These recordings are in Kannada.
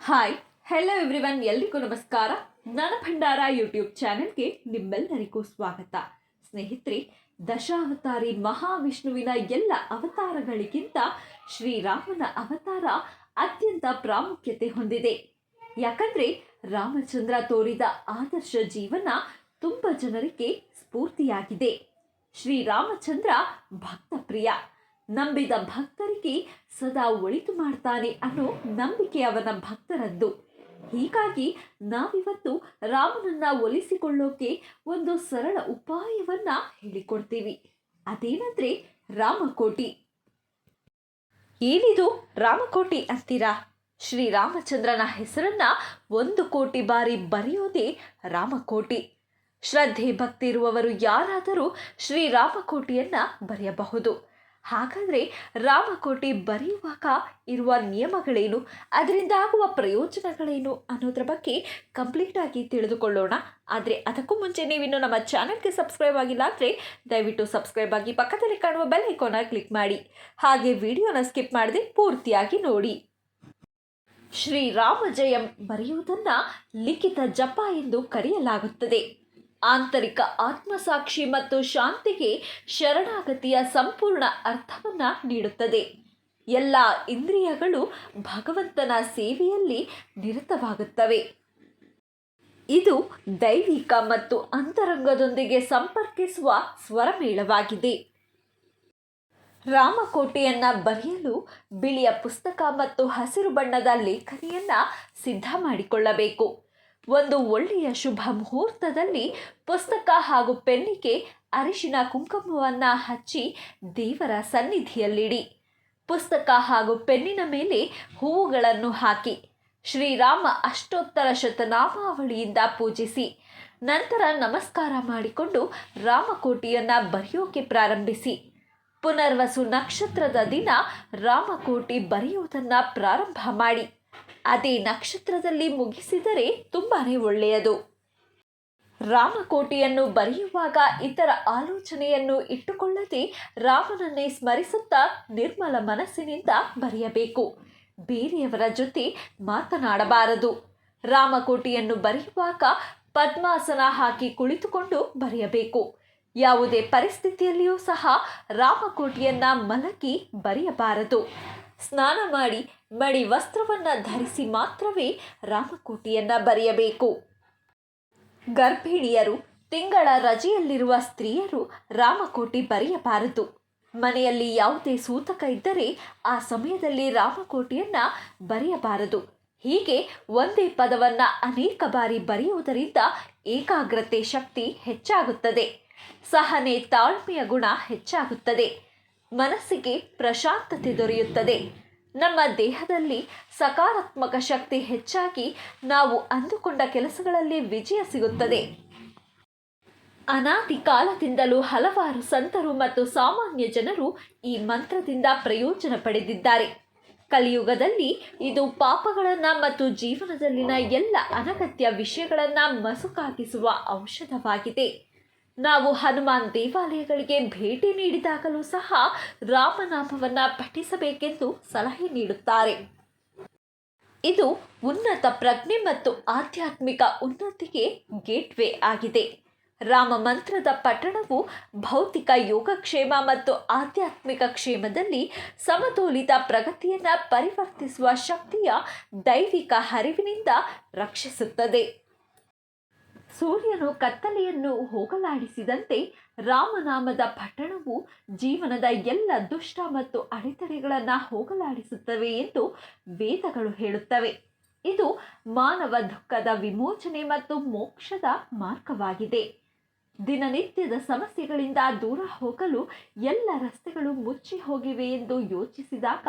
ಹಾಯ್ ಹೆಲೋ ಎವ್ರಿವನ್ ಎಲ್ರಿಗೂ ನಮಸ್ಕಾರ. ಜ್ಞಾನ ಭಂಡಾರ ಯೂಟ್ಯೂಬ್ ಚಾನೆಲ್ಗೆ ನಿಮ್ಮೆಲ್ಲರಿಗೂ ಸ್ವಾಗತ. ಸ್ನೇಹಿತರೆ, ದಶಾವತಾರಿ ಮಹಾವಿಷ್ಣುವಿನ ಎಲ್ಲ ಅವತಾರಗಳಿಗಿಂತ ಶ್ರೀರಾಮನ ಅವತಾರ ಅತ್ಯಂತ ಪ್ರಾಮುಖ್ಯತೆ ಹೊಂದಿದೆ. ಯಾಕಂದ್ರೆ ರಾಮಚಂದ್ರ ತೋರಿದ ಆದರ್ಶ ಜೀವನ ತುಂಬ ಜನರಿಗೆ ಸ್ಫೂರ್ತಿಯಾಗಿದೆ. ಶ್ರೀರಾಮಚಂದ್ರ ಭಕ್ತ ಪ್ರಿಯ ನಂಬಿದ ಭಕ್ತರಿಗೆ ಸದಾ ಒಳಿತು ಮಾಡ್ತಾನೆ ಅನ್ನೋ ನಂಬಿಕೆ ಅವನ ಭಕ್ತರದ್ದು. ಹೀಗಾಗಿ ನಾವಿವತ್ತು ರಾಮನನ್ನ ಒಲಿಸಿಕೊಳ್ಳೋಕೆ ಒಂದು ಸರಳ ಉಪಾಯವನ್ನ ಹೇಳಿಕೊಡ್ತೀವಿ. ಅದೇನಂದ್ರೆ ರಾಮಕೋಟಿ. ಏನಿದು ರಾಮಕೋಟಿ ಅಂತೀರಾ? ಶ್ರೀರಾಮಚಂದ್ರನ ಹೆಸರನ್ನ ಒಂದು ಕೋಟಿ ಬಾರಿ ಬರೆಯೋದೇ ರಾಮಕೋಟಿ. ಶ್ರದ್ಧೆ ಭಕ್ತಿ ಇರುವವರು ಯಾರಾದರೂ ಶ್ರೀರಾಮಕೋಟಿಯನ್ನ ಬರೆಯಬಹುದು. ಹಾಗಾದರೆ ರಾಮಕೋಟೆ ಬರೆಯುವಾಗ ಇರುವ ನಿಯಮಗಳೇನು? ಅದರಿಂದ ಆಗುವ ಪ್ರಯೋಜನಗಳೇನು ಅನ್ನೋದ್ರ ಬಗ್ಗೆ ಕಂಪ್ಲೀಟ್ ಆಗಿ ತಿಳಿದುಕೊಳ್ಳೋಣ. ಆದರೆ ಅದಕ್ಕೂ ಮುಂಚೆ ನೀವಿನ್ನು ನಮ್ಮ ಚಾನಲ್ಗೆ ಸಬ್ಸ್ಕ್ರೈಬ್ ಆಗಿಲ್ಲ ಅಂದರೆ ದಯವಿಟ್ಟು ಸಬ್ಸ್ಕ್ರೈಬ್ ಆಗಿ ಪಕ್ಕದಲ್ಲಿ ಕಾಣುವ ಬೆಲ್ ಐಕಾನ ಕ್ಲಿಕ್ ಮಾಡಿ. ಹಾಗೆ ವಿಡಿಯೋನ ಸ್ಕಿಪ್ ಮಾಡದೆ ಪೂರ್ತಿಯಾಗಿ ನೋಡಿ. ಶ್ರೀರಾಮ ಜಯಂ ಬರೆಯುವುದನ್ನು ಲಿಖಿತ ಜಪ ಎಂದು ಕರೆಯಲಾಗುತ್ತದೆ. ಆಂತರಿಕ ಆತ್ಮಸಾಕ್ಷಿ ಮತ್ತು ಶಾಂತಿಗೆ ಶರಣಾಗತಿಯ ಸಂಪೂರ್ಣ ಅರ್ಥವನ್ನು ನೀಡುತ್ತದೆ. ಎಲ್ಲ ಇಂದ್ರಿಯಗಳು ಭಗವಂತನ ಸೇವೆಯಲ್ಲಿ ನಿರತವಾಗುತ್ತವೆ. ಇದು ದೈವಿಕ ಮತ್ತು ಅಂತರಂಗದೊಂದಿಗೆ ಸಂಪರ್ಕಿಸುವ ಸ್ವರಮೇಳವಾಗಿದೆ. ರಾಮಕೋಟೆಯನ್ನ ಬರೆಯಲು ಬಿಳಿಯ ಪುಸ್ತಕ ಮತ್ತು ಹಸಿರು ಬಣ್ಣದ ಲೇಖನಿಯನ್ನು ಸಿದ್ಧ ಮಾಡಿಕೊಳ್ಳಬೇಕು. ಒಂದು ಒಳ್ಳೆಯ ಶುಭ ಮುಹೂರ್ತದಲ್ಲಿ ಪುಸ್ತಕ ಹಾಗೂ ಪೆನ್ನಿಗೆ ಅರಿಶಿನ ಕುಂಕುಮವನ್ನು ಹಚ್ಚಿ ದೇವರ ಸನ್ನಿಧಿಯಲ್ಲಿಡಿ. ಪುಸ್ತಕ ಹಾಗೂ ಪೆನ್ನಿನ ಮೇಲೆ ಹೂವುಗಳನ್ನು ಹಾಕಿ, ಶ್ರೀರಾಮ ಅಷ್ಟೋತ್ತರ ಶತನಾಮಾವಳಿಯಿಂದ ಪೂಜಿಸಿ, ನಂತರ ನಮಸ್ಕಾರ ಮಾಡಿಕೊಂಡು ರಾಮಕೋಟಿಯನ್ನು ಬರೆಯೋಕೆ ಪ್ರಾರಂಭಿಸಿ. ಪುನರ್ವಸು ನಕ್ಷತ್ರದ ದಿನ ರಾಮಕೋಟಿ ಬರೆಯುವುದನ್ನು ಪ್ರಾರಂಭ ಮಾಡಿ. ಅದೇ ನಕ್ಷತ್ರದಲ್ಲಿ ಮುಗಿಸಿದರೆ ತುಂಬಾ ಒಳ್ಳೆಯದು. ರಾಮಕೋಟಿಯನ್ನು ಬರೆಯುವಾಗ ಇತರ ಆಲೋಚನೆಯನ್ನು ಇಟ್ಟುಕೊಳ್ಳದೆ ರಾಮನನ್ನೇ ಸ್ಮರಿಸುತ್ತಾ ನಿರ್ಮಲ ಮನಸ್ಸಿನಿಂದ ಬರೆಯಬೇಕು. ಬೇರೆಯವರ ಜೊತೆ ಮಾತನಾಡಬಾರದು. ರಾಮಕೋಟಿಯನ್ನು ಬರೆಯುವಾಗ ಪದ್ಮಾಸನ ಹಾಕಿ ಕುಳಿತುಕೊಂಡು ಬರೆಯಬೇಕು. ಯಾವುದೇ ಪರಿಸ್ಥಿತಿಯಲ್ಲಿಯೂ ಸಹ ರಾಮಕೋಟಿಯನ್ನ ಮಲಗಿ ಬರೆಯಬಾರದು. ಸ್ನಾನ ಮಾಡಿ ಮಡಿ ವಸ್ತ್ರವನ್ನು ಧರಿಸಿ ಮಾತ್ರವೇ ರಾಮಕೋಟಿಯನ್ನು ಬರೆಯಬೇಕು. ಗರ್ಭಿಣಿಯರು ತಿಂಗಳ ರಜೆಯಲ್ಲಿರುವ ಸ್ತ್ರೀಯರು ರಾಮಕೋಟಿ ಬರೆಯಬಾರದು. ಮನೆಯಲ್ಲಿ ಯಾವುದೇ ಸೂತಕ ಇದ್ದರೆ ಆ ಸಮಯದಲ್ಲಿ ರಾಮಕೋಟಿಯನ್ನು ಬರೆಯಬಾರದು. ಹೀಗೆ ಒಂದೇ ಪದವನ್ನು ಅನೇಕ ಬಾರಿ ಬರೆಯುವುದರಿಂದ ಏಕಾಗ್ರತೆ ಶಕ್ತಿ ಹೆಚ್ಚಾಗುತ್ತದೆ. ಸಹನೆ ತಾಳ್ಮೆಯ ಗುಣ ಹೆಚ್ಚಾಗುತ್ತದೆ. ಮನಸ್ಸಿಗೆ ಪ್ರಶಾಂತತೆ ದೊರೆಯುತ್ತದೆ. ನಮ್ಮ ದೇಹದಲ್ಲಿ ಸಕಾರಾತ್ಮಕ ಶಕ್ತಿ ಹೆಚ್ಚಾಗಿ ನಾವು ಅಂದುಕೊಂಡ ಕೆಲಸಗಳಲ್ಲಿ ವಿಜಯ ಸಿಗುತ್ತದೆ. ಅನಾದಿ ಕಾಲದಿಂದಲೂ ಹಲವಾರು ಸಂತರು ಮತ್ತು ಸಾಮಾನ್ಯ ಜನರು ಈ ಮಂತ್ರದಿಂದ ಪ್ರಯೋಜನ ಪಡೆದಿದ್ದಾರೆ. ಕಲಿಯುಗದಲ್ಲಿ ಇದು ಪಾಪಗಳನ್ನು ಮತ್ತು ಜೀವನದಲ್ಲಿನ ಎಲ್ಲ ಅನಗತ್ಯ ವಿಷಯಗಳನ್ನು ಮಸುಕಾಗಿಸುವ ಔಷಧವಾಗಿದೆ. ನಾವು ಹನುಮಾನ್ ದೇವಾಲಯಗಳಿಗೆ ಭೇಟಿ ನೀಡಿದಾಗಲೂ ಸಹ ರಾಮನಾಮವನ್ನು ಪಠಿಸಬೇಕೆಂದು ಸಲಹೆ ನೀಡುತ್ತಾರೆ. ಇದು ಉನ್ನತ ಪ್ರಜ್ಞೆ ಮತ್ತು ಆಧ್ಯಾತ್ಮಿಕ ಉನ್ನತಿಗೆ ಗೇಟ್ವೇ ಆಗಿದೆ. ರಾಮ ಮಂತ್ರದ ಪಠಣವು ಭೌತಿಕ ಯೋಗಕ್ಷೇಮ ಮತ್ತು ಆಧ್ಯಾತ್ಮಿಕ ಕ್ಷೇಮದಲ್ಲಿ ಸಮತೋಲಿತ ಪ್ರಗತಿಯನ್ನು ಪರಿವರ್ತಿಸುವ ಶಕ್ತಿಯ ದೈವಿಕ ಹರಿವಿನಿಂದ ರಕ್ಷಿಸುತ್ತದೆ. ಸೂರ್ಯನು ಕತ್ತಲೆಯನ್ನು ಹೋಗಲಾಡಿಸಿದಂತೆ ರಾಮನಾಮದ ಪಟ್ಟಣವು ಜೀವನದ ಎಲ್ಲ ದುಷ್ಟ ಮತ್ತು ಅಡೆತಡೆಗಳನ್ನು ಹೋಗಲಾಡಿಸುತ್ತವೆ ಎಂದು ವೇದಗಳು ಹೇಳುತ್ತವೆ. ಇದು ಮಾನವ ದುಃಖದ ವಿಮೋಚನೆ ಮತ್ತು ಮೋಕ್ಷದ ಮಾರ್ಗವಾಗಿದೆ. ದಿನನಿತ್ಯದ ಸಮಸ್ಯೆಗಳಿಂದ ದೂರ ಹೋಗಲು ಎಲ್ಲ ರಸ್ತೆಗಳು ಮುಚ್ಚಿ ಹೋಗಿವೆ ಎಂದು ಯೋಚಿಸಿದಾಗ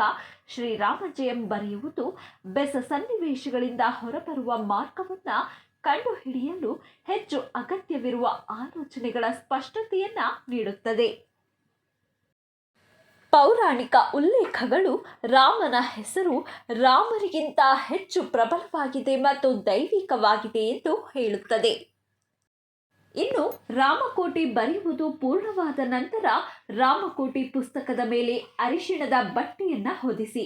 ಶ್ರೀರಾಮ ಜಯಂ ಬರೆಯುವುದು, ಬೆಸ ಸನ್ನಿವೇಶಗಳಿಂದ ಹೊರಬರುವ ಮಾರ್ಗವನ್ನು ಕಂಡುಹಿಡಿಯಲು ಹೆಚ್ಚು ಅಗತ್ಯವಿರುವ ಆಲೋಚನೆಗಳ ಸ್ಪಷ್ಟತೆಯನ್ನ ನೀಡುತ್ತದೆ. ಪೌರಾಣಿಕ ಉಲ್ಲೇಖಗಳು ರಾಮನ ಹೆಸರು ರಾಮರಿಗಿಂತ ಹೆಚ್ಚು ಪ್ರಬಲವಾಗಿದೆ ಮತ್ತು ದೈವಿಕವಾಗಿದೆ ಎಂದು ಹೇಳುತ್ತದೆ. ಇನ್ನು ರಾಮಕೋಟಿ ಬರೆಯುವುದು ಪೂರ್ಣವಾದ ನಂತರ ರಾಮಕೋಟಿ ಪುಸ್ತಕದ ಮೇಲೆ ಅರಿಶಿಣದ ಬಟ್ಟೆಯನ್ನ ಹೊದಿಸಿ,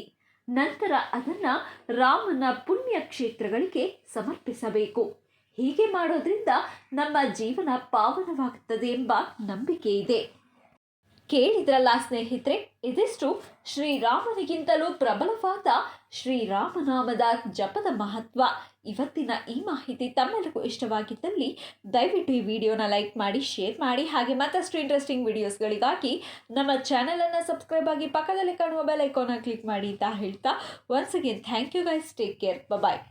ನಂತರ ಅದನ್ನು ರಾಮನ ಪುಣ್ಯ ಕ್ಷೇತ್ರಗಳಿಗೆ ಸಮರ್ಪಿಸಬೇಕು. ಹೀಗೆ ಮಾಡೋದ್ರಿಂದ ನಮ್ಮ ಜೀವನ ಪಾವನವಾಗುತ್ತದೆ ಎಂಬ ನಂಬಿಕೆ ಇದೆ. ಕೇಳಿದ್ರಲ್ಲ ಸ್ನೇಹಿತರೆ, ಇದಿಷ್ಟು ಶ್ರೀರಾಮನಿಗಿಂತಲೂ ಪ್ರಬಲವಾದ ಶ್ರೀರಾಮನಾಮದ ಜಪದ ಮಹತ್ವ. ಇವತ್ತಿನ ಈ ಮಾಹಿತಿ ತಮ್ಮೆಲ್ಲರಿಗೂ ಇಷ್ಟವಾಗಿದ್ದಲ್ಲಿ ದಯವಿಟ್ಟು ಈ ವಿಡಿಯೋನ ಲೈಕ್ ಮಾಡಿ, ಶೇರ್ ಮಾಡಿ, ಹಾಗೆ ಮತ್ತಷ್ಟು ಇಂಟ್ರೆಸ್ಟಿಂಗ್ ವಿಡಿಯೋಸ್ಗಳಿಗಾಗಿ ನಮ್ಮ ಚಾನಲನ್ನು ಸಬ್ಸ್ಕ್ರೈಬ್ ಆಗಿ ಪಕ್ಕದಲ್ಲಿ ಕಾಣುವ ಬೆಲ್ ಐಕಾನ ಕ್ಲಿಕ್ ಮಾಡಿ ಅಂತ ಹೇಳ್ತಾ once again thank you guys take care bye